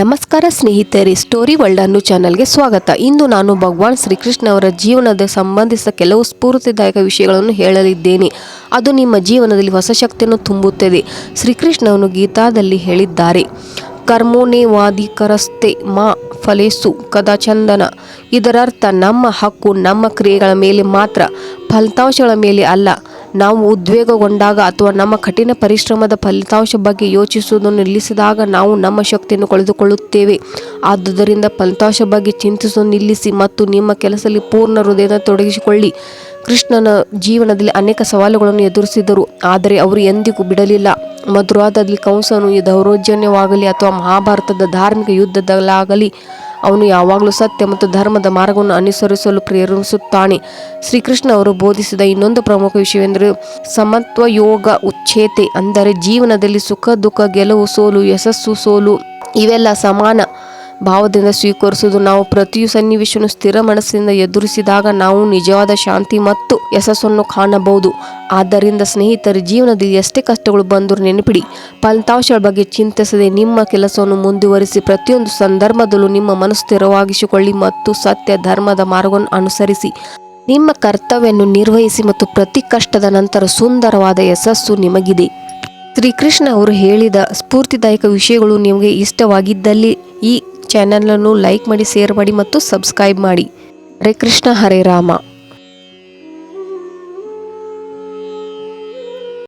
ನಮಸ್ಕಾರ ಸ್ನೇಹಿತರೆ, story world ಅನ್ನು ಚಾನಲ್ಗೆ ಸ್ವಾಗತ. ಇಂದು ನಾನು ಭಗವಾನ್ ಶ್ರೀಕೃಷ್ಣ ಅವರ ಜೀವನದ ಸಂಬಂಧಿಸಿದ ಕೆಲವು ಸ್ಫೂರ್ತಿದಾಯಕ ವಿಷಯಗಳನ್ನು ಹೇಳಲಿದ್ದೇನೆ. ಅದು ನಿಮ್ಮ ಜೀವನದಲ್ಲಿ ಹೊಸ ಶಕ್ತಿಯನ್ನು ತುಂಬುತ್ತದೆ. ಶ್ರೀಕೃಷ್ಣವನ್ನು ಗೀತಾದಲ್ಲಿ ಹೇಳಿದ್ದಾರೆ, ಕರ್ಮೋನೇ ವಾದಿಕರಸ್ತೆ ಮಾ ಫಲೇಸು ಕದಾಚಂದನ. ಇದರರ್ಥ ನಮ್ಮ ಹಕ್ಕು ನಮ್ಮ ಕ್ರಿಯೆಗಳ ಮೇಲೆ ಮಾತ್ರ, ಫಲಿತಾಂಶಗಳ ಮೇಲೆ ಅಲ್ಲ. ನಾವು ಉದ್ವೇಗಗೊಂಡಾಗ ಅಥವಾ ನಮ್ಮ ಕಠಿಣ ಪರಿಶ್ರಮದ ಫಲಿತಾಂಶ ಬಗ್ಗೆ ಯೋಚಿಸುವುದನ್ನು ನಿಲ್ಲಿಸಿದಾಗ ನಾವು ನಮ್ಮ ಶಕ್ತಿಯನ್ನು ಕಳೆದುಕೊಳ್ಳುತ್ತೇವೆ. ಆದುದರಿಂದ ಫಲಿತಾಂಶ ಬಗ್ಗೆ ಚಿಂತಿಸುವುದನ್ನು ನಿಲ್ಲಿಸಿ ಮತ್ತು ನಿಮ್ಮ ಕೆಲಸದಲ್ಲಿ ಪೂರ್ಣ ಹೃದಯದ ತೊಡಗಿಸಿಕೊಳ್ಳಿ. ಕೃಷ್ಣನ ಜೀವನದಲ್ಲಿ ಅನೇಕ ಸವಾಲುಗಳನ್ನು ಎದುರಿಸಿದರು, ಆದರೆ ಅವರು ಎಂದಿಗೂ ಬಿಡಲಿಲ್ಲ. ಮಧುರಾದಲ್ಲಿ ಕಂಸನು ದೌರ್ಜನ್ಯವಾಗಲಿ ಅಥವಾ ಮಹಾಭಾರತದ ಧಾರ್ಮಿಕ ಯುದ್ಧದಲ್ಲಾಗಲಿ ಅವನು ಯಾವಾಗಲೂ ಸತ್ಯ ಮತ್ತು ಧರ್ಮದ ಮಾರ್ಗವನ್ನು ಅನುಸರಿಸಲು ಪ್ರೇರಿಸುತ್ತಾನೆ ಶ್ರೀಕೃಷ್ಣ ಅವರು ಬೋಧಿಸಿದ ಇನ್ನೊಂದು ಪ್ರಮುಖ ವಿಷಯವೆಂದರೆ ಸಮತ್ವ ಯೋಗ ಉಚ್ಛೇತೆ, ಅಂದರೆ ಜೀವನದಲ್ಲಿ ಸುಖ, ದುಃಖ, ಗೆಲುವು, ಸೋಲು, ಯಶಸ್ಸು, ಸೋಲು, ಇವೆಲ್ಲ ಸಮಾನ ಭಾವದಿಂದ ಸ್ವೀಕರಿಸುವುದು. ನಾವು ಪ್ರತಿಯು ಸನ್ನಿವೇಶವನ್ನು ಸ್ಥಿರ ಮನಸ್ಸಿನಿಂದ ಎದುರಿಸಿದಾಗ ನಾವು ನಿಜವಾದ ಶಾಂತಿ ಮತ್ತು ಯಶಸ್ಸನ್ನು ಕಾಣಬಹುದು. ಆದ್ದರಿಂದ ಸ್ನೇಹಿತರ, ಜೀವನದಲ್ಲಿ ಎಷ್ಟೇ ಕಷ್ಟಗಳು ಬಂದರೂ ನೆನಪಿಡಿ. ಫಲಿತಾಂಶಗಳ ಬಗ್ಗೆ ಚಿಂತಿಸದೆ ನಿಮ್ಮ ಕೆಲಸವನ್ನು ಮುಂದುವರಿಸಿ ಪ್ರತಿಯೊಂದು ಸಂದರ್ಭದಲ್ಲೂ ನಿಮ್ಮ ಮನಸ್ಸು ಸ್ಥಿರವಾಗಿಸಿಕೊಳ್ಳಿ ಮತ್ತು ಸತ್ಯ, ಧರ್ಮದ ಮಾರ್ಗವನ್ನು ಅನುಸರಿಸಿ. ನಿಮ್ಮ ಕರ್ತವ್ಯವನ್ನು ನಿರ್ವಹಿಸಿ ಮತ್ತು ಪ್ರತಿ ಕಷ್ಟದ ನಂತರ ಸುಂದರವಾದ ಯಶಸ್ಸು ನಿಮಗಿದೆ. ಶ್ರೀಕೃಷ್ಣ ಅವರು ಹೇಳಿದ ಸ್ಫೂರ್ತಿದಾಯಕ ವಿಷಯಗಳು ನಿಮಗೆ ಇಷ್ಟವಾಗಿದ್ದಲ್ಲಿ ಈ ಚಾನಲನ್ನು ಲೈಕ್ ಮಾಡಿ, ಶೇರ್ ಮಾಡಿ ಮತ್ತು ಸಬ್ಸ್ಕ್ರೈಬ್ ಮಾಡಿ. ಹರೇ ಕೃಷ್ಣ, ಹರೇ ರಾಮ.